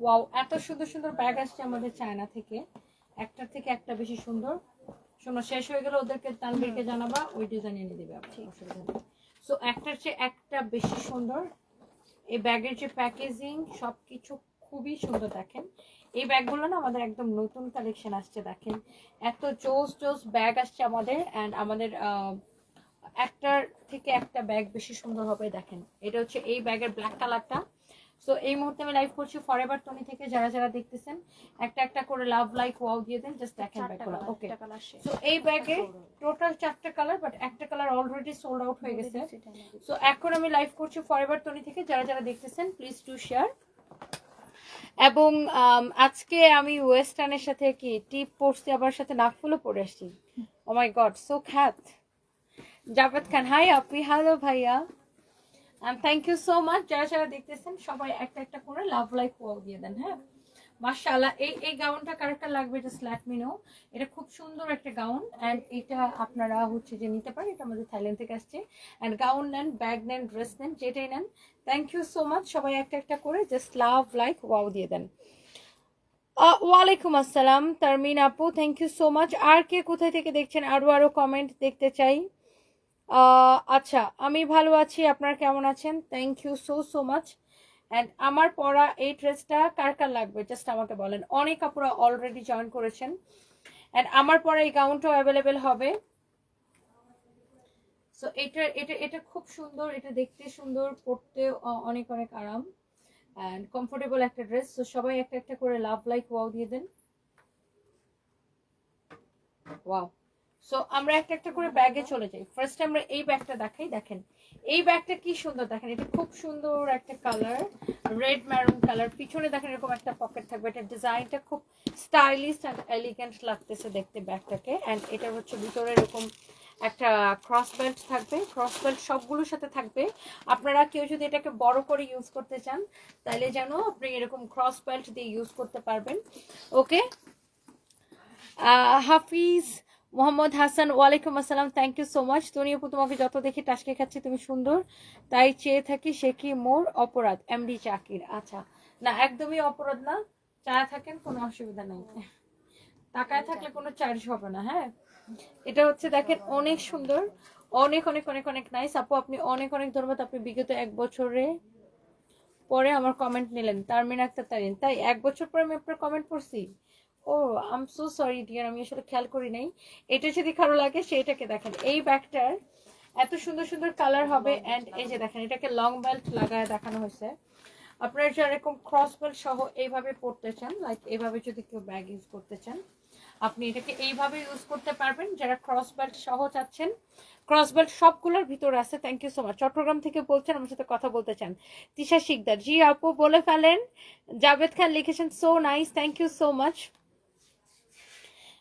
Wow এত সুন্দর সুন্দর ব্যাগ আসছে আমাদের চায়না থেকে। একটার থেকে একটা বেশি সুন্দর। শোনো শেষ হয়ে গেলে ওদেরকে তানবীরকে জানাবা ওই ডিজাইন এনে দিবে আপনার অসুবিধা নেই। সো একটার চেয়ে একটা বেশি সুন্দর। এই ব্যাগের যে প্যাকেজিং সব কিছু খুবই সুন্দর দেখেন। এই ব্যাগগুলো না আমাদের একদম নতুন কালেকশন আসছে দেখেন। এত জোস জোস ব্যাগ আসছে আমাদের অ্যান্ড আমাদের একটার থেকে একটা ব্যাগ বেশি সুন্দর হবে দেখেন। এটা হচ্ছে এই ব্যাগের ব্ল্যাক কালারটা সো এই মুহূর্তে আমি লাইভ করছি ফরএভার টনি থেকে যারা যারা দেখতেছেন একটা একটা করে লাভ লাইক ওয়াও দিয়ে দেন জাস্ট দেখেন ব্যাগগুলো ওকে সো এই ব্যাগে টোটাল চারটা কালার বাট একটা কালার অলরেডি সোল্ড আউট হয়ে গেছে। সো এখন আমি লাইভ করছি ফরএভার টনি থেকে যারা যারা দেখতেছেন প্লিজ টু শেয়ার এবং আজকে আমি ওয়েস্টার্নের সাথে কি টিপ পরছি আবার সাথে নাকফুলও পরে আসছি। ও মাই গড সো খ্যাত জাভেদ খান হাই আপি হ্যালো ভাইয়া। থ্যাংক ইউ সো মাচ যারা যারা দেখতেছেন, সবাই একটা একটা করে লাভ লাইক ওয়াও দিয়ে দেন হ্যাঁ? মাশাআল্লাহ, এই এই গাউনটা কার কার লাগবে জাস্ট লেট মি নো এটা খুব সুন্দর একটা গাউন অ্যান্ড এটা আপনারা হচ্ছে যে নিতে পারেন, এটা আমাদের থাইল্যান্ড থেকে আসছে। অ্যান্ড গাউন নেন ব্যাগ নেন ড্রেস নেন, যেটাই নেন থ্যাংক ইউ সো মাচ সবাই একটা একটা করে জাস্ট লাভ লাইক ওয়াও দিয়ে দেন। ওয়ালাইকুম আসসালাম, তারমিন আপু থ্যাংক ইউ সো মাচ আর কে কোথায় থেকে দেখছেন? আরও আরও কমেন্ট দেখতে চাই। আচ্ছা আমি ভালো আছি, আপনারা কেমন আছেন? Thank you so so much and আমার পরা এই ড্রেসটা কার কার লাগবে? জাস্ট আমাকে বলেন। অনেক আপুরা অলরেডি জয়েন করেছেন। অ্যান্ড আমার পরা এই গাউনটাও অ্যাভেলেবেল হবে। সো এটা এটা এটা খুব সুন্দর, এটা দেখতে সুন্দর, পড়তে অনেক অনেক আরাম। অ্যান্ড কমফোর্টেবল একটা ড্রেস সো সবাই একটা একটা করে লাভ লাইক ওয়াও দিয়ে দেন। ওয়াও সো আমরা একটা একটা করে ব্যাগে চলে যাই। ফার্স্ট আমরা এই ব্যাগটা দেখাই। দেখেন, এই ব্যাগটা কি সুন্দর? দেখেন, এটা খুব সুন্দর একটা কালার রেড ম্যারুন কালার পিছনে দেখেন, এরকম একটা পকেট থাকবে। এটা ডিজাইনটা খুব স্টাইলিশ অ্যান্ড এলিগেন্ট লাগতেছে দেখতে ব্যাগটাকে অ্যান্ড এটা হচ্ছে ভিতরে এরকম একটা ক্রস বেল্ট থাকবে। ক্রস বেল্ট সবগুলোর সাথে থাকবে। আপনারা কেউ যদি এটাকে বড় করে ইউজ করতে চান, তাহলে যেন আপনি এরকম ক্রস বেল্ট দিয়ে ইউজ করতে পারবেন। ওকে হাফিজ মোহাম্মদ হাসান, ওয়ালাইকুম আসসালাম থ্যাংক ইউ সো মাচ তুমি আপু তোমাকে যত দেখি টাসকে খাচ্ছি, তুমি সুন্দর। তাই চেয়ে থাকি সে কি মোর অপরাধ? এমডি চাকির। আচ্ছা না, একদমই অপরাধ না। চায় থাকেন, কোনো অসুবিধা নেই। টাকায় থাকলে কোনো চার্জ হবে না হ্যাঁ? এটা হচ্ছে, দেখেন, অনেক সুন্দর। অনেক অনেক অনেক অনেক নাইস আপু, আপনি অনেক অনেক ধন্যবাদ। আপনি বিগত এক বছরে পরে আমার কমেন্ট নিলেন। তারমিন আক্তার তারিন। তাই এক বছর পরে আমি আপনার কমেন্ট পড়ছি? Oh I'm so sorry dear আমি আসলে খেয়াল করি নাই। এটা যদি কারও লাগে সেইটাকে দেখেন। এই ব্যাগটার এত সুন্দর সুন্দর কালার হবে অ্যান্ড এই যে দেখেন এটাকে লং বেল্ট লাগায় দেখানো হয়েছে। আপনারা যারা এরকম ক্রস বেল্ট সহ এইভাবে পড়তে চান লাইক এইভাবে যদি কেউ ব্যাগ ইউজ করতে চান আপনি এটাকে এইভাবে ইউজ করতে পারবেন। যারা ক্রস বেল্ট সহ চাচ্ছেন ক্রস বেল্ট সবগুলোর ভিতরে আছে। Thank you so much Chittagong থেকে বলছেন আমার সাথে কথা বলতে চান। তিশা শিকদার জি আপু বলে ফেলেন। জাভেদ খান লিখেছেন so nice thank you so much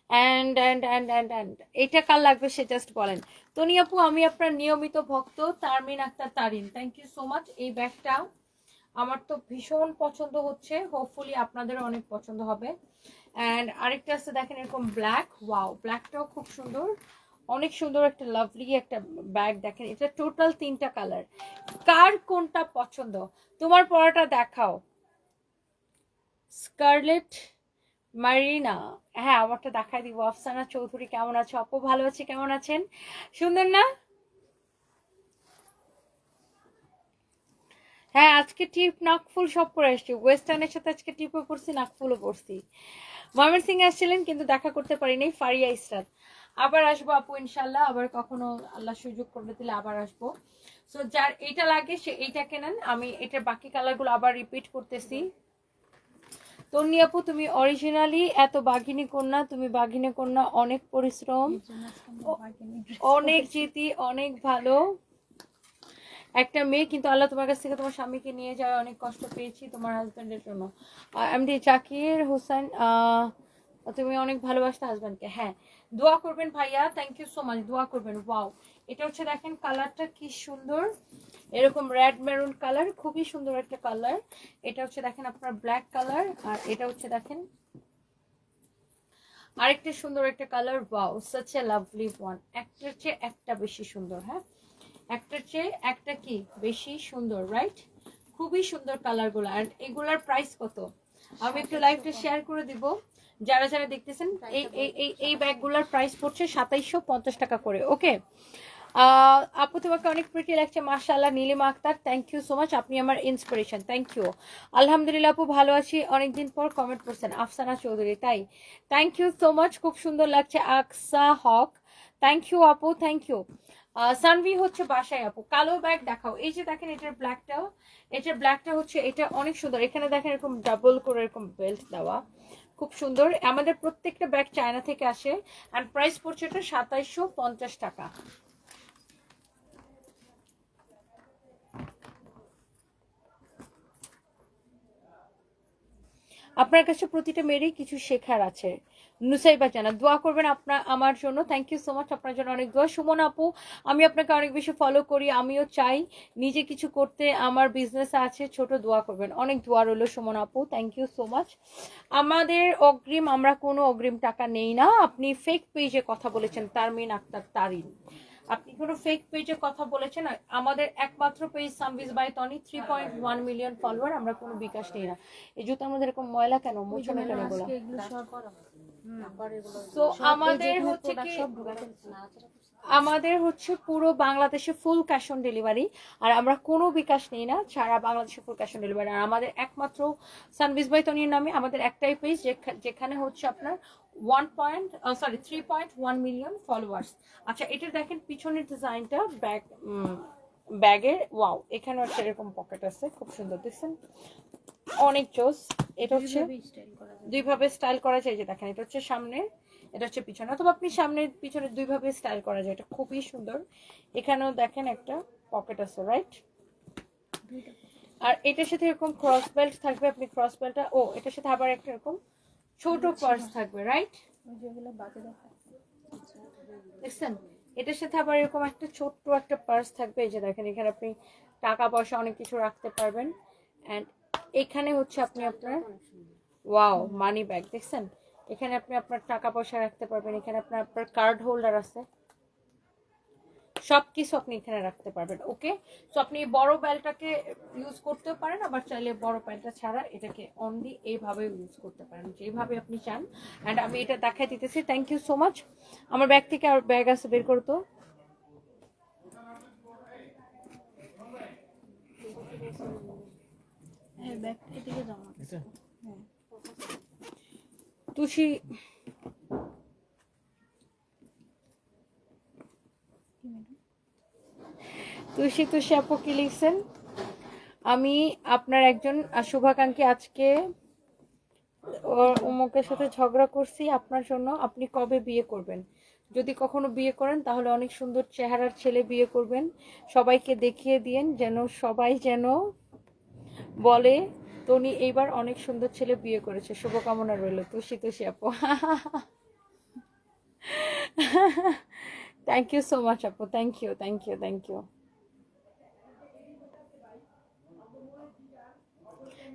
and and and and and এটা কার লাগবে সে জাস্ট বলেন। তনি আপু, আমি আপনার নিয়মিত ভক্ত Tarmin Akter Tarin. Thank you so much এই ব্যাগটা আমার তো ভীষণ পছন্দ হচ্ছে। হোপফুলি আপনাদেরও অনেক পছন্দ হবে। অ্যান্ড আরেকটা আছে, দেখেন এরকম ব্ল্যাক ওয়াও ব্ল্যাকটাও খুব সুন্দর। অনেক সুন্দর একটা লাভলি একটা ব্যাগ দেখেন, এটা টোটাল তিনটা কালার কার কোনটা পছন্দ? তোমার পড়াটা দেখাও। স্কারলেট মারিনা হ্যাঁ আমারটা দেখাই দিব। আফসানা চৌধুরী কেমন আছে? আপু ভালো আছে? কেমন আছেন? সুন্দর না? হ্যাঁ আজকে টিপ নাকফুল সব পরে আসছি। ওয়েস্টার্নের সাথে আজকে টিপও পরছি নাকফুলও পড়ছি। ময়মন সিং আসছিলেন, কিন্তু দেখা করতে পারিনি, ফারিয়া ইসরাত। আবার আসব আপু ইনশাল্লাহ আবার কখনো আল্লাহ সুযোগ করে দিলে আবার আসব। সো যার এইটা লাগে, সে এইটা কেনেন। আমি এটার বাকি কালারগুলো আবার রিপিট করতেছি। তন্নি আপু তুমি অরিজিনালি এত বাঘিনী কন্যা তুমি বাঘিনী কন্যা অনেক পরিশ্রম। অনেক জিতি অনেক ভালো। একটা মেয়ে কিন্তু আল্লাহ তোমার কাছ থেকে তোমার স্বামীকে নিয়ে যাওয়া অনেক কষ্ট পেয়েছি তোমার হাজবেন্ডের জন্য। এমডি জাকির হোসেন আহ, তুমি অনেক ভালোবাসতে হাজবেন্ডকে হ্যাঁ দোয়া করবেন ভাইয়া থ্যাংক ইউ সো মাচ দোয়া করবেন ওয়াও এটা হচ্ছে দেখেন কালারটা কি সুন্দর। এরকম রেড মেরুন কালার খুবই সুন্দর একটা কালার এটা হচ্ছে দেখেন আপনার ব্ল্যাক কালার আর এটা হচ্ছে দেখেন আরেকটা সুন্দর একটা colour wow such lovely one একটার চেয়ে একটা বেশি সুন্দর হ্যাঁ? একটার চেয়ে একটা কি? বেশি সুন্দর রাইট খুবই সুন্দর কালারগুলো আর এগুলার প্রাইস কত? আমি একটু লাইভটা শেয়ার করে দিব। যারা যারা দেখতেছেন, এই এই এই ব্যাগগুলোর প্রাইস পড়ছে সাতাইশশো টাকা করে ওকে আপু, তোমাকে অনেক প্রিটি লাগছে। মাশাআল্লাহ, Nilima Akter thank you so much আপনি আমার ইন্সপিরেশন থ্যাংক ইউ আলহামদুলিল্লাহ, আপু, ভালো আছি। অনেকদিন পর কমেন্ট করছেন আফসানা চৌধুরী, তাই। থ্যাংক ইউ সো মাচ খুব সুন্দর লাগছে আকসা হক। থ্যাংক ইউ আপু থ্যাংক ইউ সানভি হচ্ছে বাসায়, আপু। কালো ব্যাগ দেখাও। এই যে দেখেন, এটার ব্ল্যাকটাও এটার ব্ল্যাকটা হচ্ছে, এটা অনেক সুন্দর। এখানে দেখেন, এরকম ডাবল করে এরকম বেল্ট দেওয়া। খুব সুন্দর। আমাদের প্রত্যেকটা ব্যাগ চায়না থেকে আসে। অ্যান্ড প্রাইস পড়ছে এটা সাতাইশশো পঞ্চাশ টাকা। আপনার কাছে প্রতিটা মেয়েরই কিছু শেখার আছে। নুসাইবা জানা দোয়া করবেন আপনার, আমার জন্য। থ্যাংক ইউ সো মাচ আপনার জন্য অনেক দোয়া। সুমন আপু, আমি আপনাকে অনেক বেশি ফলো করি, আমিও চাই নিজে কিছু করতে আমার বিজনেস আছে, ছোট দোয়া করবেন। অনেক দোয়া রইল সুমন আপু থ্যাংক ইউ সো মাচ আমাদের অগ্রিম, আমরা কোনো অগ্রিম টাকা নেই না। আপনি ফেক পেজে কথা বলেছেন তারমিন আক্তার তারিন। আপনি কোনো ফেক পেজে কথা বলেছেন? আমাদের একমাত্র page Sambiz by Toni three point one million follower আমরা কোনো বিকাশ নেই না। এই জুতো আমাদের এরকম ময়লা কেন? মোছো না কেন তো আমাদের হচ্ছে কি আমাদের হচ্ছে পুরো বাংলাদেশে ফুল ক্যাশ অন ডেলিভারি আর আমরা কোনো বিকাশ নেই না সারা বাংলাদেশে ফুল ক্যাশ অন ডেলিভারি আর আমাদের একমাত্র সানবিজ বাই তনির নামে আমাদের একটাই পেজ যেখানে হচ্ছে আপনার one point sorry three point one million followers আচ্ছা এটা দেখেন পিছনের ডিজাইনটা ব্যাগ ব্যাগের ওয়াও এখানে হচ্ছে এরকম পকেট আছে খুব সুন্দর দেখছেন? অনেক চোস এটা হচ্ছে দুইভাবে স্টাইল করা যায়। যে দেখেন এটা হচ্ছে সামনে এটা হচ্ছে পিছনে। অথবা আপনি সামনের পিছনে দুইভাবে স্টাইল করা যায়। এটা খুবই সুন্দর। এখানেও দেখেন একটা পকেট আছে রাইট আর এটার সাথে এরকম ক্রস বেল্ট থাকবে আপনি ক্রস বেল্টটা ও এটার সাথে আবার একটা এরকম ছোট পার্স থাকবে রাইট দেখছেন? এটার সাথে আবার এরকম একটা ছোট্ট একটা পার্স থাকবে। এই যে দেখেন এখানে আপনি টাকা পয়সা অনেক কিছু রাখতে পারবেন। অ্যান্ড এখানে হচ্ছে আপনি আপনার ওয়াও মানি ব্যাগ দেখছেন? এখানে আপনি আপনার টাকা পয়সা রাখতে পারবেন এখানে আপনার আপনার কার্ড হোল্ডার আছে। সব কিছু আপনি এখানে রাখতে পারবেন ওকে তো আপনি বড় ব্যালটাকে ইউজ করতেও পারেন আবার চাইলে বড় ব্যালটা ছাড়া এটাকে অনলি এইভাবে ইউজ করতে পারেন যেভাবে আপনি চান। অ্যান্ড আমি এটা দেখাই দিতেছি থ্যাংক ইউ সো মাচ আমার ব্যাগ থেকে আর ব্যাগ আছে বের করতো তুষি তুষি তুষি আপু কি লিখছেন? আমি আপনার একজন শুভাকাঙ্ক্ষী আজকে ওর অমুকের সাথে ঝগড়া করছি আপনার জন্য। আপনি কবে বিয়ে করবেন? যদি কখনো বিয়ে করেন তাহলে অনেক সুন্দর চেহারার ছেলে বিয়ে করবেন। সবাইকে দেখিয়ে দিয়েন যেন সবাই যেন বলে তনি এইবার অনেক সুন্দর ছেলে বিয়ে করেছে। শুভকামনা রইল তুষি তুষি আপু। থ্যাংক ইউ সো মাচ আপু। Thank you thank you thank you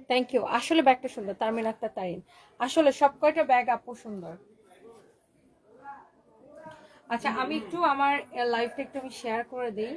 thank you আসলে ব্যাগটা সুন্দর, তার তারমিন আক্তার তারিন। আসলে সব কয়টা ব্যাগ আপু সুন্দর? আচ্ছা আমি একটু আমার লাইফটা একটু আমি শেয়ার করে দিই।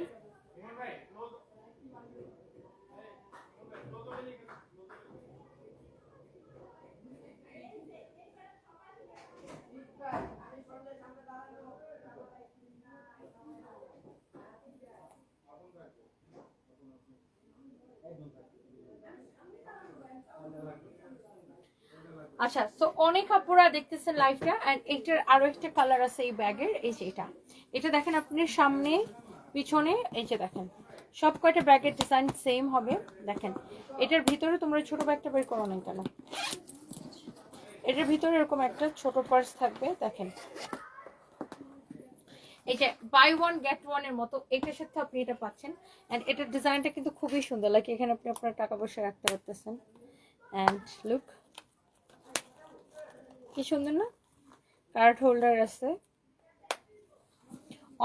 আচ্ছা তো অনেক আপুরা দেখতেছেন লাইভটা এন্ড এটার আরও একটা কালার আছে এই ব্যাগের এই যে এটা। এটা দেখেন আপনি সামনে, পিছনে, এই যে দেখেন। সব কয়টা ব্যাগের ডিজাইন সেম হবে, দেখেন। এটার ভিতরে তোমরা ছোট ব্যাগটা বের করো না কেন? এটার ভিতরে এরকম একটা ছোট পার্স থাকবে, দেখেন। এই যে বাই ওয়ান গেট ওয়ানের মতো, এটার সাথে আপনি এটা পাচ্ছেন। এন্ড এটার ডিজাইনটা কিন্তু খুবই সুন্দর লাগে এখানে আপনি আপনার টাকা পয়সা রাখতে পারতেছেন। এন্ড লুক কি সুন্দর না? কার্ড হোল্ডার আছে।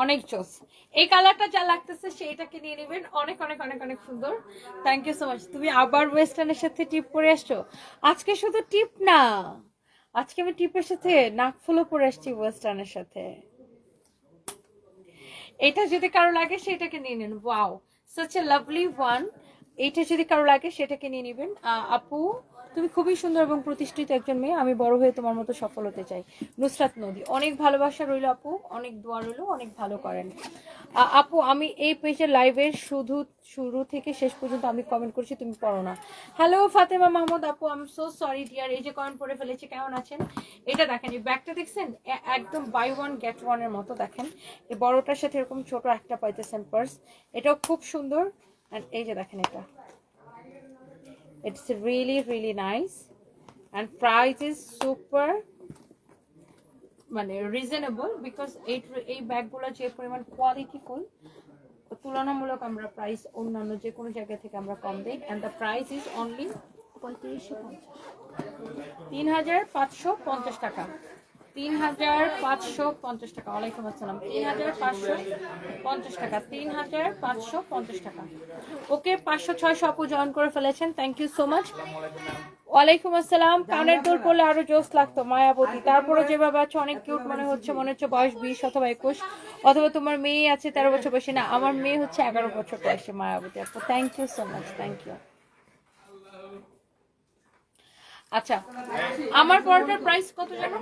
অনেক জোস এই কালারটা যা লাগতেছে সেইটাকে নিয়ে নেবেন। অনেক অনেক অনেক অনেক সুন্দর। থ্যাংক ইউ সো মাচ তুমি আবার ওয়েস্টার্নের সাথে টিপ পরে আসছো? আজকে শুধু টিপ না। আজকে আমি টিপের সাথে নাকফুলও পরে আসছি ওয়েস্টার্নের সাথে। এটা যদি কারও লাগে সেটাকে নিয়ে নিন। Wow such a lovely one এইটা যদি কারও লাগে সেটাকে নিয়ে নেবেন। আপু তুমি খুবই সুন্দর এবং প্রতিষ্ঠিত একজন মেয়ে, আমি বড় হয়ে তোমার মতো সফল হতে চাই। নুসরাত নদী, অনেক ভালোবাসা রইল আপু, অনেক দোয়া রইল, অনেক ভালো করেন। আপু, আমি এই পেজের লাইভের শুধু, শুরু থেকে শেষ পর্যন্ত আমি কমেন্ট করছি, তুমি পড়ো না। হ্যালো ফাতেমা মাহমুদ আপু I am so sorry dear এই যে কমেন্ট পড়ে ফেলেছি, কেমন আছেন? এটা দেখেন, এই ব্যাগটা দেখছেন? একদম বাই ওয়ান গেট ওয়ানের মতো দেখেন। এই বড়টার সাথে এরকম ছোট একটা পাইতেছেন পার্স এটাও খুব সুন্দর। আর এই যে দেখেন এটা। It's really really nice. And price is super মানে রিজনেবল বিকজ এই এই ব্যাগগুলো যে পরিমাণ কোয়ালিটিফুল তুলনামূলক আমরা প্রাইস অন্যান্য যে কোনো জায়গা থেকে আমরা কম দিই। And the price is only পঁয়ত্রিশশো পঞ্চাশ। তিন হাজার পাঁচশো পঞ্চাশ টাকা। তিন হাজার পাঁচশো পঞ্চাশ টাকা। ওয়ালাইকুম আসসালাম। তিন হাজার পাঁচশো পঞ্চাশ টাকা। তিন হাজার পাঁচশো পঞ্চাশ টাকা। ওকে, পাঁচশো ছয়শো আপু জয়েন করে ফেলেছেন। থ্যাংক ইউ সো মাচ ওয়ালাইকুম আসসালাম। কানের দুল পরলে আরও জোস লাগতো, মায়াবতী। তারপরে যেভাবে আছে, অনেক কিউট মনে হচ্ছে। মনে হচ্ছে বয়স বিশ অথবা একুশ। অথবা তোমার মেয়ে আছে, তেরো বছর বয়সী। না, আমার মেয়ে হচ্ছে এগারো বছর বয়সে, মায়াবতী আপু। Thank you so much thank you আচ্ছা আমার পরোটার প্রাইস কত জানো?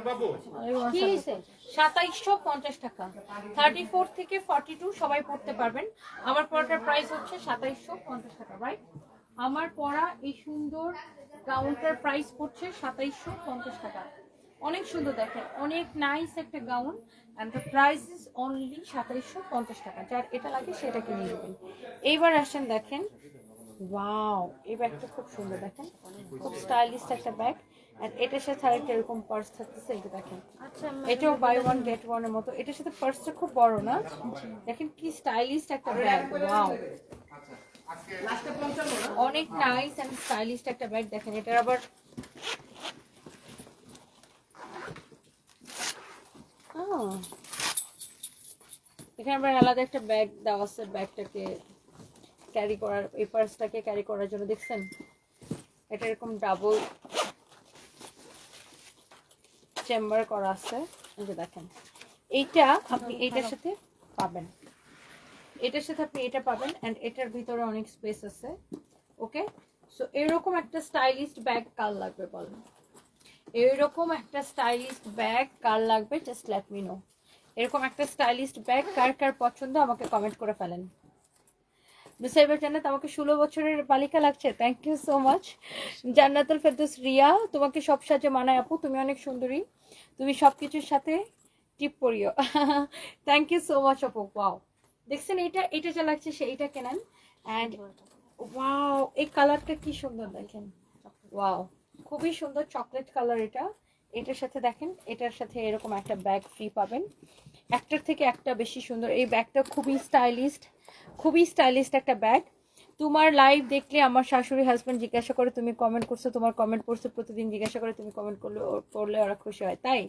কি হয়েছে? সাতাইশশো পঞ্চাশ টাকা। থার্টি ফোর থেকে ফর্টি টু সবাই পড়তে পারবেন। আমার পরোটার প্রাইস হচ্ছে সাতাইশশো পঞ্চাশ টাকা রাইট আমার পরা এই সুন্দর গাউনটার প্রাইস পড়ছে সাতাইশশো পঞ্চাশ টাকা। অনেক সুন্দর দেখেন অনেক নাইস একটা gown. And the price is only সাতাইশশো পঞ্চাশ টাকা। যার এটা লাগে সেটা কিনে নেবেন। এইবার আসেন দেখেন ওয়াও এই ব্যাগটা খুব সুন্দর দেখেন। খুব স্টাইলিশ একটা ব্যাগ আর এটার সাথে আরেকটা এরকম পার্স থাকতেছে যে দেখেন। আচ্ছা এটাও বাই ওয়ান গেট ওয়ানের মতো। এটার সাথে পার্সটা খুব বড় না? দেখেন কি স্টাইলিশ একটা ব্যাগ ওয়াও অনেক নাইস এন্ড স্টাইলিশ একটা ব্যাগ দেখেন এটার আবার এখানে আবার আলাদা একটা ব্যাগ দেওয়া আছে ব্যাগটাকে ক্যারি করার এই পার্সটাকে ক্যারি করার জন্য দেখছেন? এটা এরকম ডাবল চেম্বার করা আছে। এই যে দেখেন এইটা আপনি এইটার সাথে পাবেন। এটার সাথে আপনি এটা পাবেন এন্ড এটার ভিতরে অনেক স্পেস আছে ওকে সো এরকম একটা স্টাইলিস্ট ব্যাগ কার লাগবে বলেন? এরকম একটা স্টাইলিস্ট ব্যাগ কার লাগবে? জাস্ট লেট মি নো এরকম একটা স্টাইলিস্ট ব্যাগ কার কার পছন্দ আমাকে কমেন্ট করে ফেলেন। নুসাইবার জান্নাত আমাকে ষোলো বছরের বালিকা লাগছে। Thank you so much Jannatul Ferdous Riya, তোমাকে সব সাজে মানায় আপু, তুমি অনেক সুন্দরী। তুমি সব কিছুর সাথে টিপ পরিও থ্যাংক ইউ সো মাচ আপু ওয়াও দেখছেন এটা এটা যা লাগছে সেইটা কেনেন। অ্যান্ড ওয়াও এই কালারটা কি সুন্দর দেখেন। ওয়াও খুবই সুন্দর চকলেট কালার এটা। এটার সাথে দেখেন, এটার সাথে এরকম একটা ব্যাগ ফ্রি পাবেন। একটার থেকে একটা বেশি সুন্দর। এই ব্যাগটা খুবই স্টাইলিস্ট খুবই স্টাইলিস্ট একটা ব্যাগ। তোমার লাইভ দেখলে আমার শাশুড়ি হাজব্যান্ড জিজ্ঞাসা করে, তুমি কমেন্ট করছ, তোমার কমেন্ট পড়ছো, প্রতিদিন জিজ্ঞাসা করে তুমি কমেন্ট করলে করলে ওরা খুশি হয়। তাই?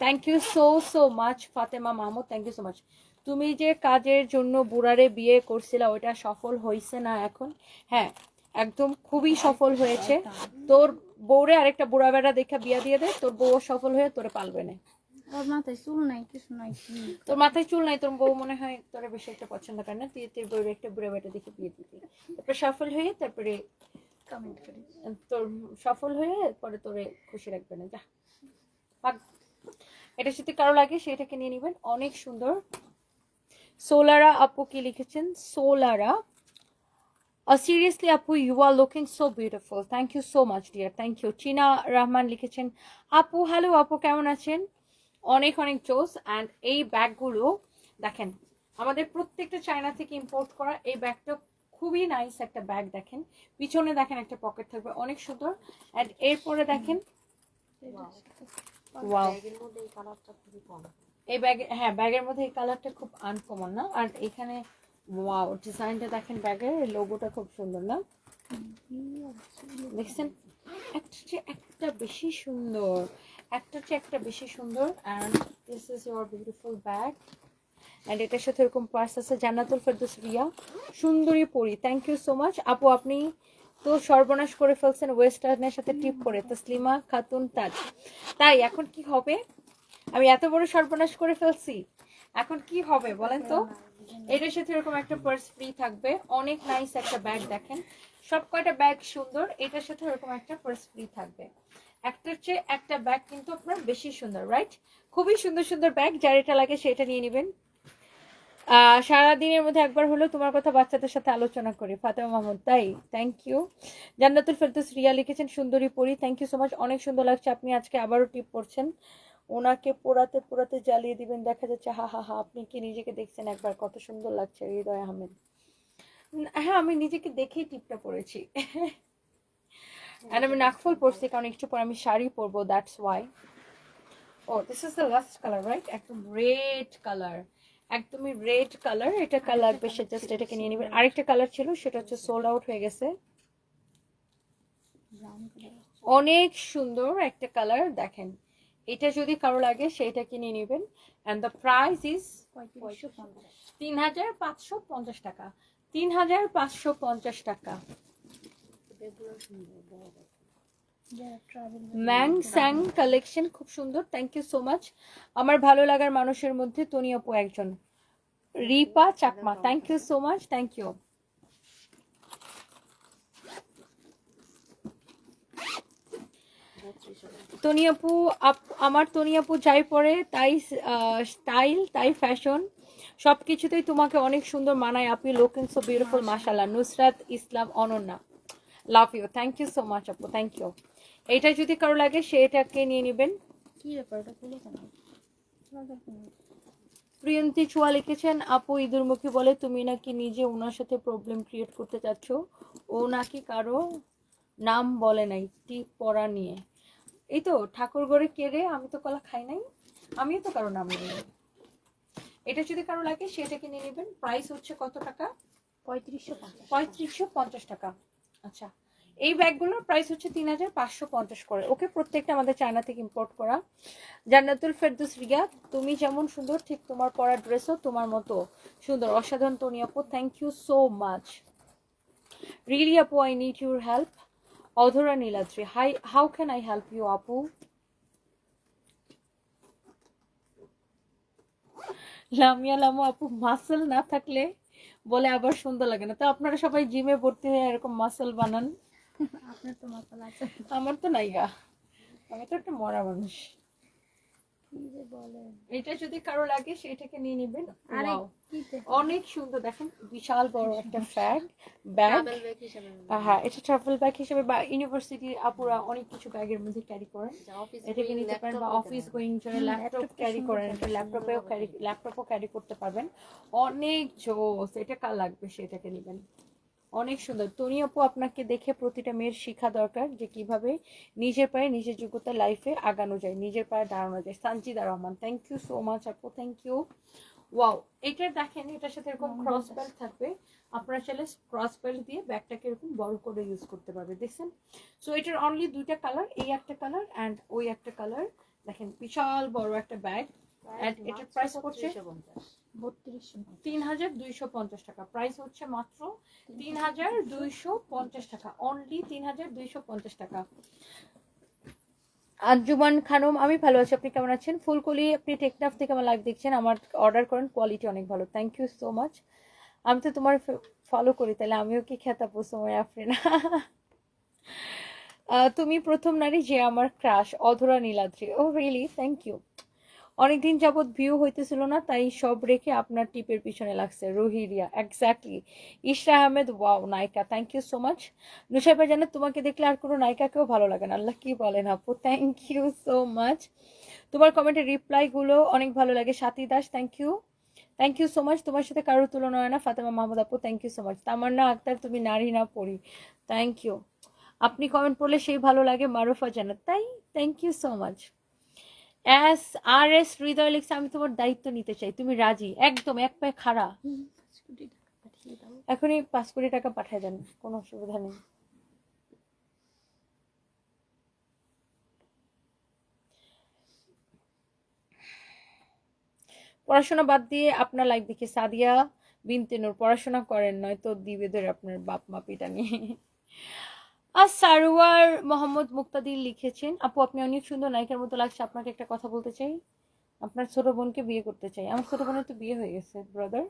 Thank you so so much Fatema Mahmud thank you so much তুমি যে কাজের জন্য বুড়ারে বিয়ে করছিলা, ওইটা সফল হয়েছে না এখন? হ্যাঁ একদম খুবই সফল হয়েছে। তোর বউরে আরেকটা বুড়া বেড়া দেখে বিয়া দিয়ে দে, তোর বউ সফল হয়ে তোরে পালবে না। ওর মাথায় চুল নাই কিছু নাই তোর মাথায় চুল নাই তোর বউ মনে হয় তোরা বেশি একটা পছন্দ করে না। তুই তোর বউয়ের একটা বুড়া বেটা দেখে বিয়ে দিবি। তারপরে সফল হয়ে তারপরে কমেন্ট করি। তোর সফল হয়ে পরে তোরে খুশি রাখবে না। যা। এটা যদি কারও লাগে সেটাকে নিয়ে নেবেন। অনেক সুন্দর। সোলারা আপু কি লিখেছেন? সোলারা। seriously, Apu, you are looking so beautiful. Thank you so much, dear. Thank you. চিনা রহমান লিখেছেন আপু হ্যালো আপু কেমন আছেন? অনেক অনেক চোস অ্যান্ড এই ব্যাগগুলো দেখেন আমাদের প্রত্যেকটা চায়না থেকে ইম্পোর্ট করা এই ব্যাগটা খুবই নাইস একটা ব্যাগ দেখেন। পিছনে দেখেন একটা পকেট থাকবে অনেক সুন্দর। অ্যান্ড এরপরে দেখেন এই ব্যাগ হ্যাঁ ব্যাগের মধ্যে এই কালারটা খুব আনকমন না। আর এখানে ওয়াও ডিজাইনটা দেখেন ব্যাগের লোগোটা খুব সুন্দর না? দেখছেন? একটা একটা বেশি সুন্দর। একটা চেয়ে একটা বেশি সুন্দর and this is your beautiful bag and এটার সাথে এরকম পার্স আছে, জান্নাতুল ফেরদৌস রিয়া। সুন্দরী পরি থ্যাংক ইউ সো মাচ আপু, আপনি তো সর্বনাশ করে ফেলছেন ওয়েস্টার্নের সাথে টিপ করে তসলিমা খাতুন, তাজ। তাই, এখন কি হবে? আমি এত বড় সর্বনাশ করে ফেলছি। এখন কি হবে বলেন তো? এটার সাথে এরকম একটা পার্স ফ্রি থাকবে। অনেক নাইস একটা ব্যাগ দেখেন। সব কয়টা ব্যাগ সুন্দর, এটার সাথে এরকম একটা পার্স ফ্রি থাকবে। একটার চেয়ে একটা ব্যাগ কিন্তু আপনার বেশি সুন্দর রাইট খুবই সুন্দর সুন্দর ব্যাগ যার এটা লাগে সেটা নিয়ে নেবেন। আহ সারাদিনের মধ্যে একবার হলেও তোমার কথা বাচ্চাদের সাথে আলোচনা করি, ফাতেমা মাহমুদ তাই? থ্যাংক ইউ জান্নাতুল ফেরদৌস রিয়া লিখেছেন, সুন্দরী পরি থ্যাংক ইউ সো মাচ অনেক সুন্দর লাগছে, আপনি আজকে আবারও টিপ পড়ছেন। ওনাকে পোড়াতে পোড়াতে জ্বালিয়ে দিবেন, দেখা যাচ্ছে, হা হা হা, আপনি কি নিজেকে দেখছেন একবার, কত সুন্দর লাগছে, হৃদয় আহমেদ। হ্যাঁ আমি নিজেকে দেখেই টিপটা পরেছি অ্যান্ড আমি নাকফুল পরছি কারণ একটু পর আমি শাড়ি পরবো that's why oh this is the last colour right একদম রেড কালার একদমই রেড কালার এটা কালার বেশি জাস্ট এটাকে নিয়ে নেবেন আরেকটা কালার ছিল সেটা হচ্ছে সোল্ড আউট হয়ে গেছে। অনেক সুন্দর একটা কালার দেখেন। এটা যদি কারও লাগে সেটা কিনে নেবেন। অ্যান্ড দ্য প্রাইস ইজ তিন হাজার পাঁচশো পঞ্চাশ টাকা। তিন হাজার পাঁচশো পঞ্চাশ টাকা। ম্যাং স্যাং কালেকশন খুব সুন্দর থ্যাংক ইউ সো মাচ আমার ভালো লাগার মানুষের মধ্যে তনি আপু একজন। Ripa Chakma thank you so much thank you Toni আপু আপ- আমার তনি আপু যাই পরে, তাই স্টাইল তাই ফ্যাশন সব কিছুতেই তোমাকে অনেক সুন্দর মানায়। আপনি লুকিং সো বিউটিফুল মাশাল্লাহ Nusrat Islam, Ananya. Love you thank you so much আপু থ্যাংক ইউ এটা যদি কারও লাগে সে এটাকে নিয়ে নেবেন। কি ব্যাপার? খুলে কেন? প্রিয়ন্তী চুয়া লিখেছেন আপু ইঁদুরমুখী বলে তুমি নাকি নিজে ওনার সাথে প্রবলেম ক্রিয়েট করতে চাচ্ছ? ও নাকি কারও নাম বলে নাই টিপ পড়া নিয়ে। এই তো ঠাকুর ঘরে কেড়ে আমি তো কলা খাই নাই। আমিও তো কারও নাম নিই। এটা যদি কারও লাগে সেটাকে নিয়ে নেবেন। প্রাইস হচ্ছে কত টাকা? পঁয়ত্রিশশো পঁয়ত্রিশশো পঞ্চাশ টাকা। আচ্ছা এই ব্যাগগুলোর প্রাইস হচ্ছে তিন হাজার পাঁচশো পঞ্চাশ করে। ওকে প্রত্যেকটা আমাদের চায়না থেকে ইম্পোর্ট করা। জান্নাতুল ফেরদুস রিয়া, তুমি যেমন সুন্দর, ঠিক তোমার পরা ড্রেসও তোমার মতো সুন্দর। অসাধারণ তনি আপু thank you so much really আপু I need your help Adhora Niladri hi how can I help you আপু? লামিয়া লামু আপু মাসেল না থাকলে বলে আবার সুন্দর লাগে না। তো আপনারা সবাই জিমে ভর্তি হয়ে এরকম মাসেল বানান। আপনার তো মাসেল আছে। আমার তো নাই গা। আমি তো একটা মরা মানুষ। এটা যদি কারও লাগে সেটাকে নিয়ে নেবেন। অনেক সুন্দর দেখেন বিশাল বড় একটা ফ্যাগ ব্যাগ হ্যাঁ। এটা ট্রাভেল ব্যাগ হিসেবে বা ইউনিভার্সিটির আপুরা অনেক কিছু ব্যাগের মধ্যে ক্যারি করেন। এটাকে নিতে পারেন বা অফিস গোয়িং জন্য ল্যাপটপ ক্যারি করেন এটা ল্যাপটপেও ক্যারি ল্যাপটপও ক্যারি করতে পারবেন। অনেক জোস এটা কার লাগবে সেটাকে নেবেন। অনেক সুন্দর। তনি আপু আপনাকে দেখে প্রতিটা মেয়ের শিখা দরকার যে কীভাবে নিজের পায়ে নিজের যোগ্যতা লাইফে আগানো যায় নিজের পায়ে দাঁড়ানো যায়। Sanjida Rahman thank you so much আপু থ্যাংক ইউ ওয়াও এটা দেখেন এটার সাথে এরকম ক্রস বেল্ট থাকবে। আপনারা চাইলে ক্রস বেল্ট দিয়ে ব্যাগটাকে এরকম বড় করে ইউজ করতে পারবে দেখছেন? সো এটার অনলি দুইটা কালার এই একটা কালার অ্যান্ড ওই একটা কালার দেখেন বিশাল বড় একটা ব্যাগ And এটার price পড়ছে? তিন হাজার দুইশো পঞ্চাশ টাকা। প্রাইস হচ্ছে মাত্র তিন হাজার দুইশো পঞ্চাশ টাকা। অনলি তিন হাজার দুইশো পঞ্চাশ টাকা। আঞ্জুমান খানম আমি ভালো আছি। আপনি কেমন আছেন? ফুলকলি আপনি টেকনাফ থেকে আমার লাইভ দেখছেন। আমার অর্ডার করেন কোয়ালিটি অনেক ভালো। থ্যাংক ইউ সো মাচ আমি তো তোমার ফলো করি তাহলে আমিও কি খেতাবো সময় আফরিনা তুমি প্রথম নারী যে আমার crush Adhora Niladri. Oh really thank you অনেকদিন যাবৎ ভিউ হইতেছিল না, তাই সব রেখে আপনার টিপের পিছনে লাগছে। রোহিরিয়া এক্স্যাক্টলি ইশরা আহমেদ ওয়াও নায়িকা thank you so much Nusaiba Janat তোমাকে দেখলে আর কোনো নায়িকাকেও ভালো লাগে না। আল্লাহ কি বলেন আপু? থ্যাংক ইউ সো মাচ তোমার কমেন্টের রিপ্লাইগুলো অনেক ভালো লাগে। Sathi Das thank you thank you so much তোমার সাথে কারোর তুলনা হয় না। ফাতেমা মাহমুদ আপু thank you so much Tamanna Akter, তুমি নারী না পড়ি থ্যাংক ইউ আপনি কমেন্ট পড়লে সেই ভালো লাগে, মারুফা জানাত তাই thank you so much S R S Hridoy লিখছে আমি তোমার দায়িত্ব নিতে চাই। তুমি রাজি? একদম এক পায়ে খাড়া। কোটি টাকা পাঠিয়ে এখনই পাঁচ কোটি টাকা পাঠিয়ে দেন কোনো অসুবিধা নেই। পড়াশোনা বাদ দিয়ে আপনার লাইক দেখি সাদিয়া বিনতে নূর পড়াশোনা করেন নয়তো দিবে ধরে আপনার বাপ মা পিটা নিয়ে। আর সারোয়ার মোহাম্মদ মুক্তাদির লিখেছেন আপু আপনি অনেক সুন্দর নায়িকার মতো লাগছে। আপনাকে একটা কথা বলতে চাই। আপনার ছোট বোনকে বিয়ে করতে চাই। আমার ছোট বোনের তো বিয়ে হয়ে গেছে ব্রাদার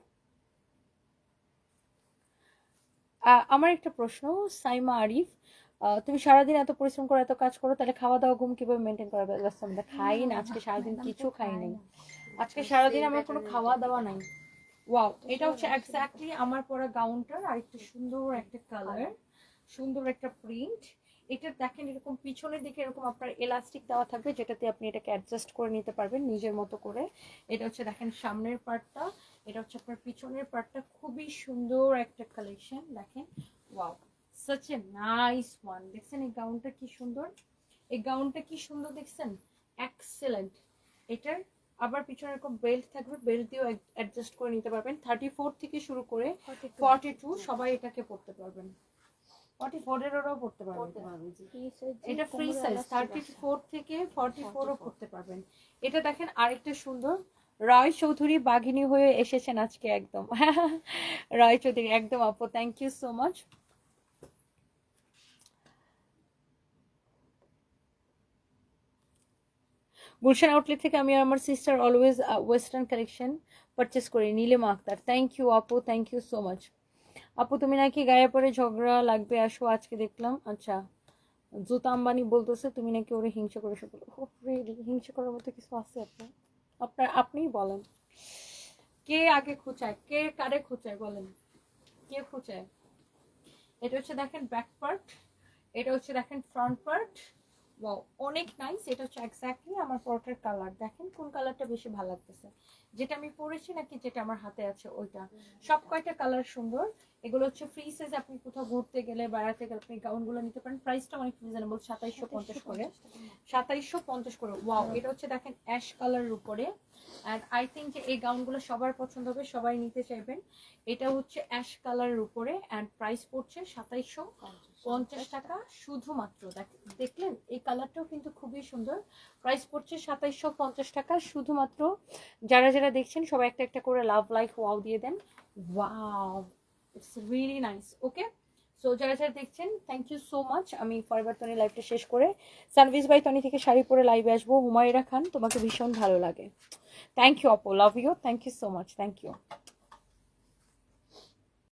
আমার একটা প্রশ্ন সাইমা আরিফ তুমি সারাদিন এত পরিশ্রম করে এত কাজ করো তাহলে খাওয়া দাওয়া ঘুম কীভাবে মেনটেন করা ব্যস্ত আমরা খাই না? আজকে সারাদিন কিছু খাই নাই। আজকে সারাদিন আমার কোনো খাওয়া দাওয়া নাই। ওয়াও এটা হচ্ছে এক্স্যাক্টলি আমার পরা গাউনটার আর একটা সুন্দর একটা কালার সুন্দর একটা প্রিন্ট এটা দেখেন এরকম পিছনের দিকে এরকম আপনার এলাস্টিক দেওয়া থাকবে যেটাতে আপনি এটাকে অ্যাডজাস্ট করে নিতে পারবেন নিজের মতো করে। এটা হচ্ছে দেখেন সামনের পার্টটা এটা হচ্ছে আপনার পিছনের পার্টটা খুবই সুন্দর একটা কালেকশন দেখেন। Wow such a nice one দেখছেন এই গাউনটা কি সুন্দর? এই গাউনটা কি সুন্দর দেখছেন? এক্সেলেন্ট এটার আবার পিছনে এরকম বেল্ট থাকবে। বেল্ট দিয়েও অ্যাডজাস্ট করে নিতে পারবেন। থার্টি ফোর থেকে শুরু করে ফর্টি টু সবাই এটাকে পড়তে পারবেন। ফর্টি ফোরেরও পড়তে পারবেন এটা। ফ্রি সাইজ থার্টি ফোর থেকে ফর্টি ফোরও পড়তে পারবেন। এটা দেখেন আরেকটা সুন্দর রায় চৌধুরী বাঘিনী হয়ে এসেছেন আজকে একদম। রায় চৌধুরী একদম আপু thank you so much Gulshan outlet থেকে আমি আর আমার sister always western collection purchase করি নীলিমা আক্তার। থ্যাংক ইউ আপু থ্যাংক ইউ সো মাচ আপু, তুমি নাকি গায়ে পরে ঝগড়া লাগবে, আসো, আজকে দেখলাম। আচ্ছা জুতা আম্বানি বলতেছে, তুমি নাকি ওরে হিংসা করে রিয়েলি হিংসা করার মতো কিছু আছে আপনার? আপনার, আপনিই বলেন। কে আগে খুঁচায়? কে কারে খুঁচায় বলেন? কে খুঁচায়? এটা হচ্ছে দেখেন ব্যাক পার্ট এটা হচ্ছে দেখেন ফ্রন্ট পার্ট ওয়াও অনেক নাইস এটা হচ্ছে এক্স্যাক্টলি আমার পরটার কালার দেখেন কোন কালারটা বেশি ভালো লাগতেছে। যেটা আমি পরেছি নাকি যেটা আমার হাতে আছে, ওইটা। সব কয়টা কালার সুন্দর। এগুলো হচ্ছে ফ্রি সাইজ আপনি কোথাও ঘুরতে গেলে, বেড়াতে গেলে, আপনি গাউনগুলো নিতে পারেন। প্রাইসটা অনেক রিজনেবল সাতাইশশো পঞ্চাশ করে। সাতাইশশো পঞ্চাশ করে ওয়াও এটা হচ্ছে দেখেন অ্যাশ কালারের উপরে। অ্যান্ড আই থিঙ্ক যে এই গাউনগুলো সবার পছন্দ হবে, সবাই নিতে চাইবেন। এটা হচ্ছে অ্যাশ কালারের উপরে। অ্যান্ড প্রাইস পড়ছে সাতাইশশো পঞ্চাশ টাকা শুধুমাত্র। দেখ- দেখলেন, এই কালারটাও কিন্তু খুবই সুন্দর। প্রাইস পড়ছে সাতাইশশো পঞ্চাশ টাকা, শুধুমাত্র যারা যারা দেখছেন, সবাই একটা একটা করে লাভ লাইক ওয়াও দিয়ে দেন। Wow it's really nice okay so যারা যারা দেখছেন থ্যাংক ইউ সো মাচ আমি ফরবার তনি লাইভটা শেষ করে সানভিস বাই তনি থেকে শাড়ি পরে লাইভে আসব। হুমায়রা খান, তোমাকে ভীষণ ভালো লাগে। Thank you Oppo love you thank you so much thank you